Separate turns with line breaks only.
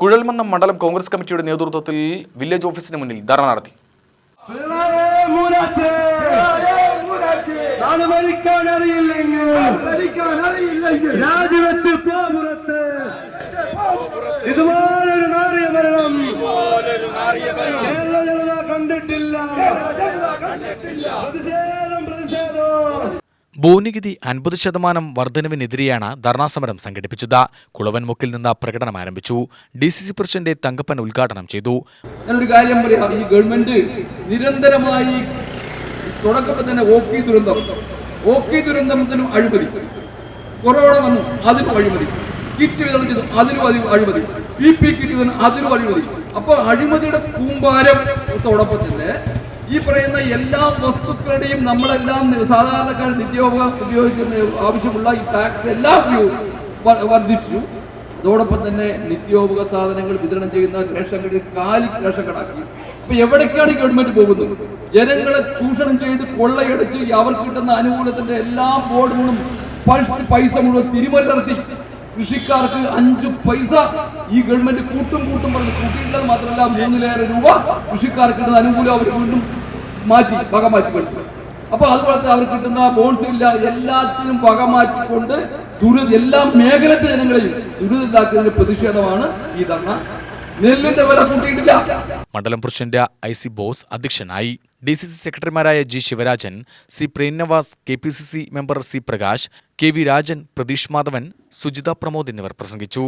കുഴൽമന്നം മണ്ഡലം കോൺഗ്രസ് കമ്മിറ്റിയുടെ നേതൃത്വത്തിൽ വില്ലേജ് ഓഫീസിന് മുന്നിൽ ധർണ നടത്തി.
നാറിയ കേരള ജനത കണ്ടിട്ടില്ല. പ്രതിഷേധം
ഭൂനികുതി അൻപത് ശതമാനം വർധനവിനെതിരെയാണ് ധർണാസമരം സംഘടിപ്പിച്ചത്. കുളവൻമുക്കിൽ നിന്ന് പ്രകടനം ആരംഭിച്ചു. D C C president Thankappan ഉദ്ഘാടനം ചെയ്തു.
ഞാനൊരു കാര്യം പറയാം. ഈ ഗവൺമെന്റ് നിരന്തരമായി തുടക്കത്തിൽ തന്നെ ഓക്കി ദുരന്തം ഓക്കി ദുരന്തത്തിനും അഴിമതി. കൊറോണ വന്നു അതിനും അഴിമതി. കിറ്റ് വിതരണം ചെയ്തു അതിനും അതി- അഴിമതി. പി പി കിറ്റ് വിതരണം അതിനും അഴിമതി. അപ്പൊ അഴിമതിയുടെ കൂമ്പാരത്തോടൊപ്പം തന്നെ ഈ പറയുന്ന എല്ലാ വസ്തുക്കളുടെയും നമ്മളെല്ലാം സാധാരണക്കാർ നിത്യോപയോഗം ഉപയോഗിക്കുന്ന ആവശ്യമുള്ള ഈ ടാക്സ് എല്ലാം വർദ്ധിച്ചു. അതോടൊപ്പം തന്നെ നിത്യോപക സാധനങ്ങൾ വിതരണം ചെയ്യുന്ന റേഷൻ കടയിൽ കാലി റേഷൻ കടാക്കി അപ്പൊ എവിടേക്കാണ് ഗവൺമെന്റ് പോകുന്നത്? ജനങ്ങളെ ചൂഷണം ചെയ്ത് കൊള്ളയടിച്ച് അവർക്ക് കിട്ടുന്ന അനുകൂലത്തിന്റെ എല്ലാ ബോർഡുകളും പൈസ മുഴുവൻ തിരിമറി നടത്തി. കൃഷിക്കാർക്ക് അഞ്ച് പൈസ ഈ ഗവൺമെന്റ് കൂട്ടും കൂട്ടും പറഞ്ഞ് കൂട്ടിയിട്ടില്ലെന്ന് മാത്രമല്ല മൂന്നിലേറെ രൂപ കൃഷിക്കാർക്ക് അനുകൂലം അവർ വീണ്ടും മാറ്റി വക മാറ്റി കൊടുത്തു അപ്പൊ അതുപോലെ തന്നെ അവർക്ക് കിട്ടുന്ന ബോൺസ് ഇല്ല. എല്ലാത്തിനും വക മാറ്റിക്കൊണ്ട് ദുരിത എല്ലാ മേഖലത്തെ ജനങ്ങളെയും ദുരിതത്തിലാക്കുന്നതിന് പ്രതിഷേധമാണ് ഈ ധർണ നെല്ലിന്റെ വില കൂട്ടിയിട്ടില്ല.
മണ്ഡലം പ്രസിഡന്റ് ഐ സി ബോസ് അധ്യക്ഷനായി. ഡി സി സി സെക്രട്ടറിമാരായ G Sivarajan C Premnavas K P C C member C Prakash K V Rajan Pratheesh Madhavan Sujitha Pramod എന്നിവർ പ്രസംഗിച്ചു.